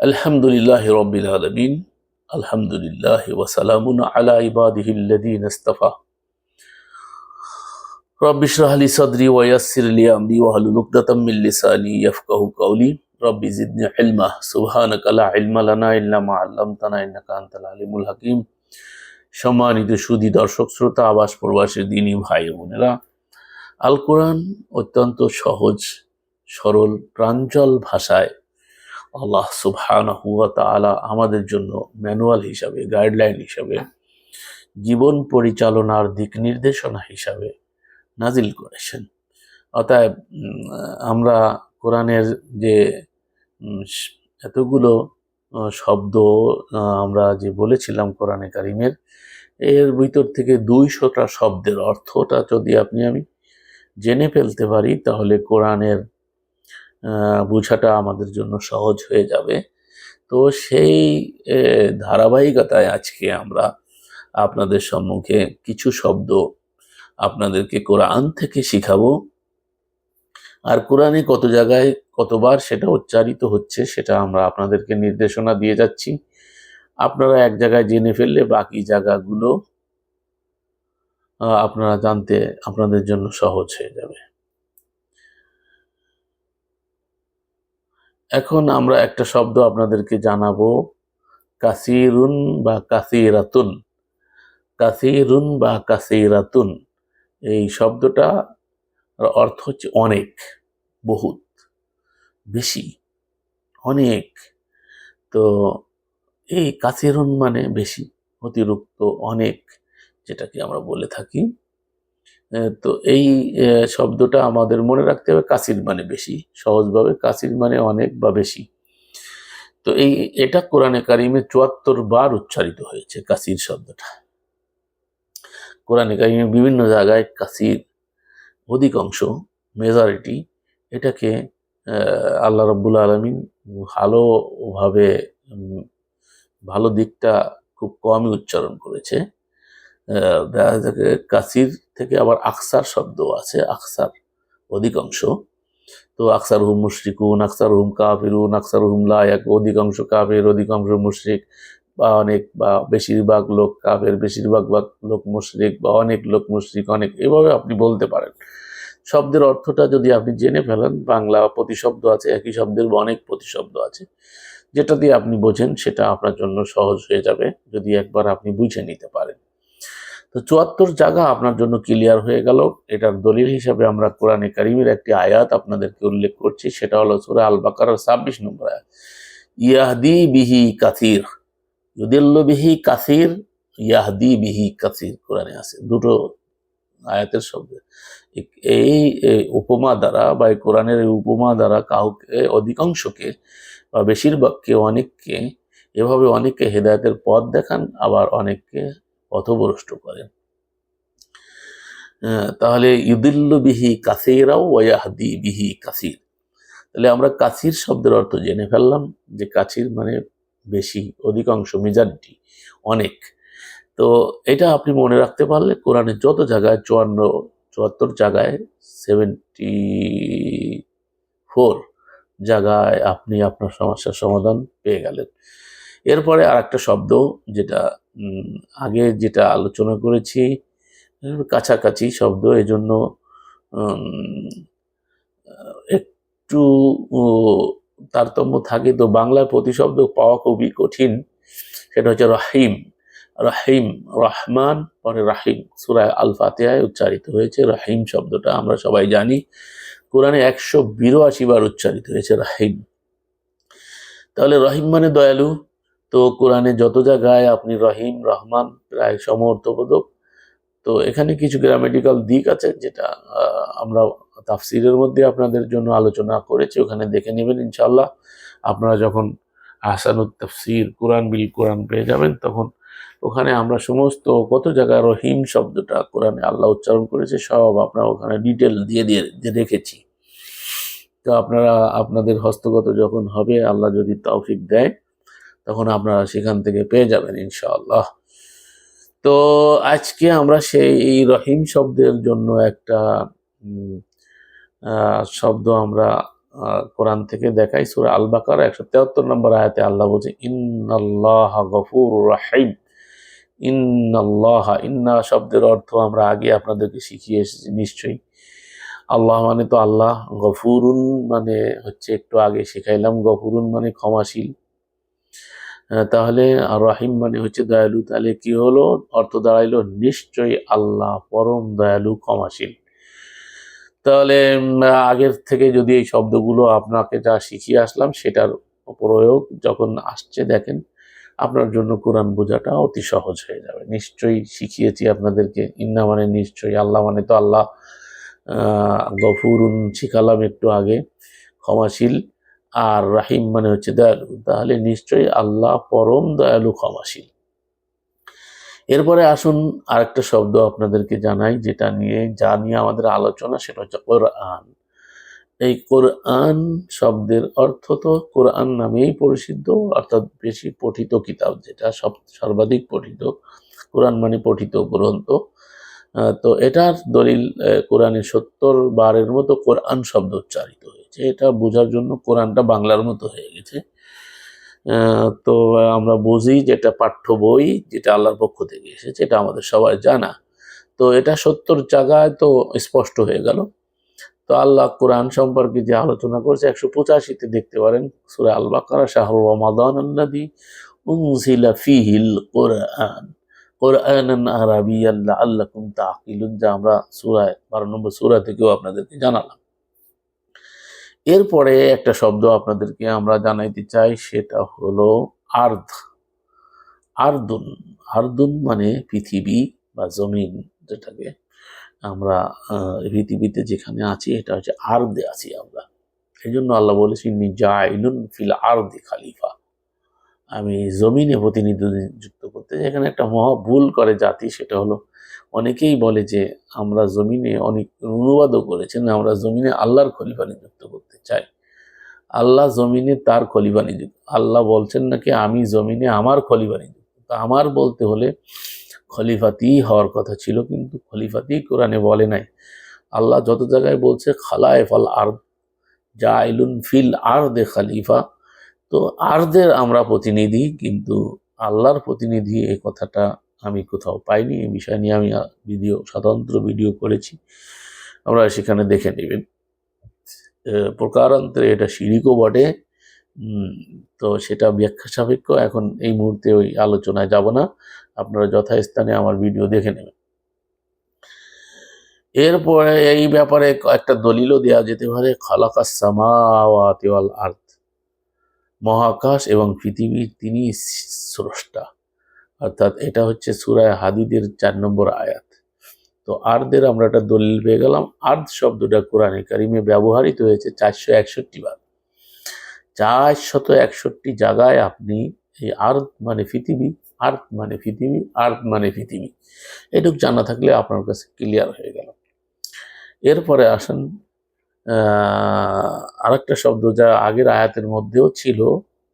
আলহামদুলিল্লাহ রবিল আলমিন, আলহামদুলিল্লাহ ওসালামুন আলা ইবাদিহিল্লাদিন ইস্তফা। রব্বি শরাহলি সদরি ওয়াসির লি আমরি ওয়াহলু লুকদাতাম মিন লিসানি ইয়াফকাহু কাউলি রব্বি জিদনি ইলমা সুবহানাকা লা ইলমা লানা ইল্লা মা আল্লামতানা ইন্নাকা আনতাল আলিমুল হাকিম। সম্মানিত সুধী দর্শক, শ্রোতা, আবাস প্রবাসী, দিনী ভাই বোনেরা, আল কোরআন অত্যন্ত সহজ, সরল প্রাঞ্চল ভাষায় আল্লাহ সুবহানাহু ওয়া তাআলা আমাদের জন্য ম্যানুয়াল হিসাবে, গাইডলাইন হিসাবে, জীবন পরিচালনার দিক নির্দেশনা হিসাবে নাজিল করেছেন। অতএব আমরা কোরআনের যে এতগুলো শব্দ আমরা যে বলেছিলাম কোরআনে কারিমের, এর ভিতর থেকে দুইশোটা শব্দের অর্থটা যদি আপনি আমি জেনে ফেলতে পারি, তাহলে কোরআনের বোঝাটা আমাদের জন্য সহজ হয়ে যাবে। তো সেই ধারাবাহিকতায় আজকে আমরা আপনাদের সম্মুখে কিছু শব্দ আপনাদেরকে কোরআন থেকে শিখাবো। আর কোরআনে কত জায়গায় কতবার সেটা উচ্চারিত হচ্ছে সেটা আমরা আপনাদেরকে নির্দেশনা দিয়ে যাচ্ছি। আপনারা এক জায়গায় জেনে ফেললে বাকি জায়গাগুলো আপনারা জানতে আপনাদের জন্য সহজ হয়ে যাবে। এখন আমরা একটা শব্দ আপনাদেরকে জানাব। কাসিরুন বা কাসিরাতুন। কাসিরুন বা কাসিরাতুন। এই শব্দটা অর্থ হচ্ছে অনেক, বহুত, বেশি, অনেক। তো এই কাসিরুন মানে বেশি, অতিরিক্ত অনেক, যেটাকে আমরা বলে থাকি। তো এই শব্দটা আমাদের মনে রাখতে হবে কাসির মানে বেশি। সহজভাবে কাসির মানে অনেক বা বেশি। তো এই, এটা কোরআনে কারিমে চুয়াত্তর বার উচ্চারিত হয়েছে কাসির শব্দটা। কোরআনে কারিমে বিভিন্ন জায়গায় কাসির অধিকাংশ মেজরিটি এটাকে আল্লাহ রব্বুল আলমিন ভালোভাবে ভালো দিকটা খুব কমই উচ্চারণ করেছে। দেখা কাসির থেকে আবার আকসার শব্দ আছে, আকসার অধিকাংশ। তো আকসার হুম মুশরিকুন আকসার হুম কাফিরুন আকসার হুম লায়াক, অধিকাংশ কাফের, অধিকাংশ মুশরিক বা অনেক বা বেশিরভাগ লোক কাফের, বেশিরভাগ ভাগ লোক মুশরিক বা অনেক লোক মুশরিক, অনেক এভাবে আপনি বলতে পারেন। শব্দের অর্থটা যদি আপনি জেনে ফেলেন, বাংলা প্রতিশব্দ আছে, একই শব্দের অনেক প্রতিশব্দ আছে, যেটা দিয়ে আপনি বোঝেন সেটা আপনার জন্য সহজ হয়ে যাবে, যদি একবার আপনি বুঝে নিতে পারেন। তো চুয়াত্তর জায়গা আপনার জন্য ক্লিয়ার হয়ে গেল। এটার দলিল হিসাবে আমরা কোরআনে কারিমের একটি আয়াত আপনাদেরকে উল্লেখ করছি, সেটা হলো সুরা আল বাকার ছাব্বিশ নম্বর আয়াত। ইয়াহদি বিহি কাসির, ইউদিল্ল বিহি কাসির, ইয়াহদি বিহি কাসির কোরআনে আছে। দুটো আয়াতের শব্দ। এই উপমা দ্বারা বা এই কোরআনের এই উপমা দ্বারা কাউকে, অধিকাংশকে বা বেশিরভাগকে অনেককে, এভাবে অনেককে হেদায়তের পথ দেখান, আবার অনেককে পথভ্রষ্ট করেন। তাহলে ইউদিল্লু কাসিরাও ওয়াহদি বিহি কাসির। তাহলে আমরা কাসির শব্দের অর্থ জেনে ফেললাম যে কাছির মানে বেশি, অধিকাংশ মেজরিটি, অনেক। তো এটা আপনি মনে রাখতে পারলে কোরআনে যত জায়গায় চুয়ান্ন, চুয়াত্তর জায়গায় সেভেন্টি ফোর জায়গায় আপনি আপনার সমস্যার সমাধান পেয়ে গেলেন। এরপরে আর একটা শব্দ যেটা আগে যেটা আলোচনা করেছি কাছাকাছি শব্দ, এজন্য একটু তারতম্য থাকে। তো বাংলায় প্রতিশব্দ পাওয়া খুবই কঠিন। সেটা হচ্ছে রাহিম। রাহিম, রহমান, পরে রাহিম। সুরায় আল ফাতিহায় উচ্চারিত হয়েছে রাহিম শব্দটা, আমরা সবাই জানি। কোরআনে একশো বিরাশি বার উচ্চারিত হয়েছে রাহিম। তাহলে রহিম মানে দয়ালু? তো কোরআনে যত জায়গায় আপনি রহিম, রহমান, প্রায় সমর্থবোধক, তো এখানে কিছু গ্রামেটিক্যাল দিক আছে যেটা আমরা তাফসিরের মধ্যে আপনাদের জন্য আলোচনা করেছি, ওখানে দেখে নেবেন ইনশাল্লাহ আপনারা যখন আহসানুত তাফসির, কোরআন বিল কোরআন পেয়ে যাবেন, তখন ওখানে আমরা সমস্ত, কত জায়গায় রহিম শব্দটা কোরআনে আল্লাহ উচ্চারণ করেছে, সব আপনারা ওখানে ডিটেল দিয়ে দিয়ে দিয়ে রেখেছি। তো আপনারা, আপনাদের হস্তগত যখন হবে, আল্লাহ যদি তৌফিক দেয় তখন আপনারা সেখান থেকে পেয়ে যাবেন ইনশাআল্লাহ। তো আজকে আমরা সেই এই রহিম শব্দের জন্য একটা শব্দ আমরা কোরআন থেকে দেখাই, সুরা আল বাকার একশো তেহাত্তর নম্বর আয়াতে আল্লাহ বলছে, ইন্নাল্লাহ গফুর রাহিম। ইন্নাল্লাহ, ইন্না শব্দের অর্থ আমরা আগে আপনাদেরকে শিখিয়ে এসেছি নিশ্চয়ই। আল্লাহ মানে তো আল্লাহ, গফুরুন মানে হচ্ছে একটু আগে শেখাইলাম, গফুরুন মানে ক্ষমাশীল। তাহলে আর রাহিম মানে হচ্ছে দয়ালু। তাহলে কি হলো? অর্থ দাঁড়াইলো, নিশ্চয়ই আল্লাহ পরম দয়ালু, ক্ষমাশীল। তাহলে আগের থেকে যদি এই শব্দগুলো আপনাকে যা শিখিয়ে আসলাম, সেটার প্রয়োগ যখন আসছে, দেখেন, আপনার জন্য কোরআন বোঝাটা অতি সহজ হয়ে যাবে। নিশ্চয়ই শিখিয়েছি আপনাদেরকে, ইন্না মানে নিশ্চয়ই, আল্লাহ মানে তো আল্লাহ। গফুরুন শিখালাম একটু আগে, ক্ষমাশীল। আর রাহিম মানে হচ্ছে দয়ালু। তাহলে নিশ্চয়ই আল্লাহ পরম দয়ালু, ক্ষমাশীল। এরপরে আসুন আরেকটা শব্দ আপনাদেরকে জানাই, যেটা নিয়ে, যা নিয়ে আমাদের আলোচনা, সেটা হচ্ছে কোরআন। এই কোরআন শব্দের অর্থ তো কোরআন নামেই পরিচিত, অর্থাৎ বেশি পঠিত কিতাব, যেটা সব সর্বাধিক পঠিত। কোরআন মানে পঠিত গ্রন্থ। তো এটার দলিল কোরআনে সত্তর বারের মতো কোরআন শব্দ উচ্চারিত হয়েছে। এটা বোঝার জন্য কোরআনটা বাংলার মতো হয়ে গেছে। তো আমরা বুঝি যেটা পাঠ্য বই, যেটা আল্লাহর পক্ষ থেকে এসেছে, এটা আমাদের সবাই জানা। তো এটা সত্তর জায়গায় তো স্পষ্ট হয়ে গেল। তো আল্লাহ কোরআন সম্পর্কে যে আলোচনা করছে, একশো পঁচাশিতে দেখতে পারেন, সুরা আল বাকারা শাহরুর রমাদান আল্লাদি উনজিলা ফিহিল কোরআন। কোরআন আরবি আল্লাহ আল্লাহ কুম তাকিলুন যা আমরা সুরায়, বারো নম্বর সুরা থেকেও আপনাদেরকে জানালাম। এরপরে একটা শব্দ আপনাদেরকে আমরা জানাইতে চাই, সেটা হলো আর্ধ। আর্দুন আর্দুন মানে পৃথিবী বা জমিন যেটাকে আমরা পৃথিবীতে যেখানে আছি, এটা হচ্ছে আর্দে আছি আমরা। এই জন্য আল্লাহ বলেছি নিজাইলুন ফিল আর্দি খালিফা। আমি জমিনে প্রতিনিধিত্ব করতে। এখানে একটা মহা ভুল করে জাতি, সেটা হলো অনেকেই বলে যে আমরা জমিনে অনেক অনুবাদও করেছেন, আমরা জমিনে আল্লাহর খলিফা নিযুক্ত করতে চাই। আল্লাহ জমিনে তার খলিফা নিযুক্ত, আল্লাহ বলছেন নাকি আমি জমিনে আমার খলিফা নিযুক্ত। তা আমার বলতে হলে খলিফাতি হওয়ার কথা ছিল, কিন্তু খলিফাতি কোরআনে বলে নাই। আল্লাহ যত জায়গায় বলছে খালায় ফল আর জাইলুন ফিল আর দে খালিফা। তো আর্দের আমরা প্রতিনিধি, কিন্তু আল্লাহর প্রতিনিধি এই কথাটা আমি কোথাও পাইনি। এই বিষয় নিয়ে আমি ভিডিও, স্বতন্ত্র ভিডিও করেছি। আমরা সেখানে দেখে নেবেন। প্রকারান্তরে এটা শিরিকও বটে। তো সেটা ব্যাখ্যা সাপেক্ষ। এখন এই মুহূর্তে ওই আলোচনায় যাব না। আপনারা যথাস্থানে আমার ভিডিও দেখে নেবেন। এরপরে এই ব্যাপারে একটা দলিলও দেওয়া যেতে পারে। খালাকাস সামাওয়াতি আর্থ মহাকাশ এবং পৃথিবীর তিনি স্রষ্টা। অর্থাৎ এটা হচ্ছে সুরায় হাদিদের চার নম্বর আয়াত। তো আর্দের আমরা একটা দলিল পেয়ে গেলাম। আর্দ শব্দটা কোরআনে কারিমে ব্যবহৃত হয়েছে চারশো একষট্টি বার। চারশত একষট্টি জায়গায় আপনি এই আর্থ মানে পৃথিবী আর্থ মানে পৃথিবী আর্থ মানে পৃথিবী। এটুক জানা থাকলে আপনার কাছে ক্লিয়ার হয়ে গেল। এরপরে আসেন আরেকটা শব্দ যা আগের আয়াতের মধ্যেও ছিল,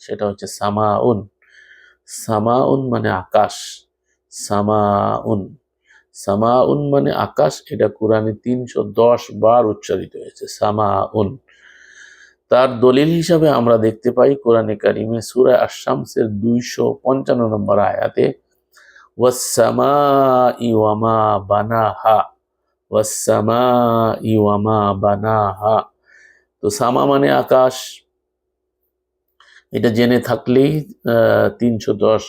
সেটা হচ্ছে সামাউন। সামাউন মানে আকাশ। সামাউন। সামাউন মানে আকাশ, এটা কোরআনে তিনশো দশ বার উচ্চারিত হয়েছে, সামাউন। তার দলিল হিসাবে আমরা দেখতে পাই কোরআনে কারিমে সুরা আশামসের দুইশো পঞ্চান্ন নম্বর আয়াতে ওয়াসামা ইওয়ামা বানাহা। বানাহা। তো সামা মানে আকাশ। এটা জেনে থাকলেই তিনশো দশ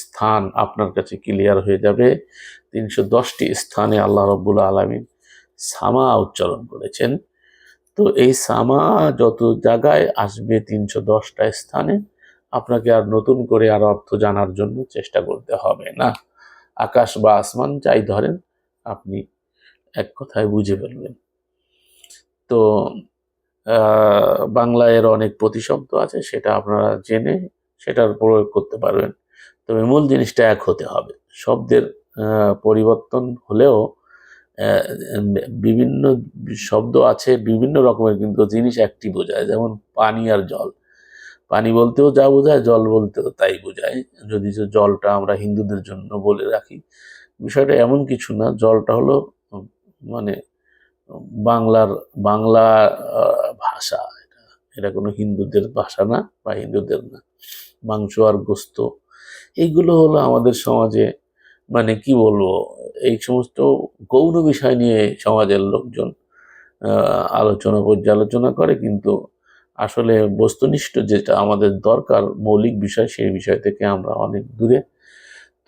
স্থান আপনার কাছে ক্লিয়ার হয়ে যাবে। তিনশো দশটি স্থানে আল্লাহ রব্বুল আলমিন সামা উচ্চারণ করেছেন। তো এই সামা যত জায়গায় আসবে তিনশো দশটা স্থানে, আপনাকে আর নতুন করে আর অর্থ জানার জন্য চেষ্টা করতে হবে না। আকাশ বা আসমান, যাই ধরেন, আপনি এক কথায় বুঝে ফেলবেন। তো বাংলায় এর অনেক প্রতিশব্দ আছে, সেটা আপনারা জেনে সেটার প্রয়োগ করতে পারবেন। তবে মূল জিনিসটা এক হতে হবে। শব্দের পরিবর্তন হলেও বিভিন্ন শব্দ আছে, বিভিন্ন রকমের, কিন্তু জিনিস একটি বোঝায়, যেমন পানি আর জল। পানি বলতেও যা বোঝায়, জল বলতেও তাই বোঝায়। যদি জলটা আমরা হিন্দুদের জন্য বলে রাখি, বিষয়টা এমন কিছু না, জলটা হলো মানে বাংলার, বাংলা ভাষা, এটা এটা কোনো হিন্দুদের ভাষা না বা হিন্দুদের না। মাংস আর গোস্ত, এইগুলো হলো আমাদের সমাজে মানে কি বলব, এই সমস্ত গৌণ বিষয় নিয়ে সমাজের লোকজন আলোচনা, পর্যালোচনা করে, কিন্তু আসলে বস্তুনিষ্ঠ যেটা আমাদের দরকার, মৌলিক বিষয়, সেই বিষয় থেকে আমরা অনেক দূরে।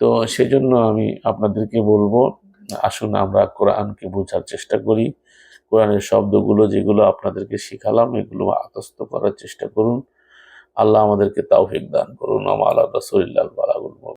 তো সেজন্য আমি আপনাদেরকে বলব আসুন আমরা কোরআনকে বোঝার চেষ্টা করি। কোরআনের শব্দগুলো যেগুলো আপনাদেরকে শিখালাম, এগুলো আতস্ত করার চেষ্টা করুন। আল্লাহ আমাদেরকে তাওফিক দান করুন। আমার আল্লাহ রসুল্লাহ বালাগুল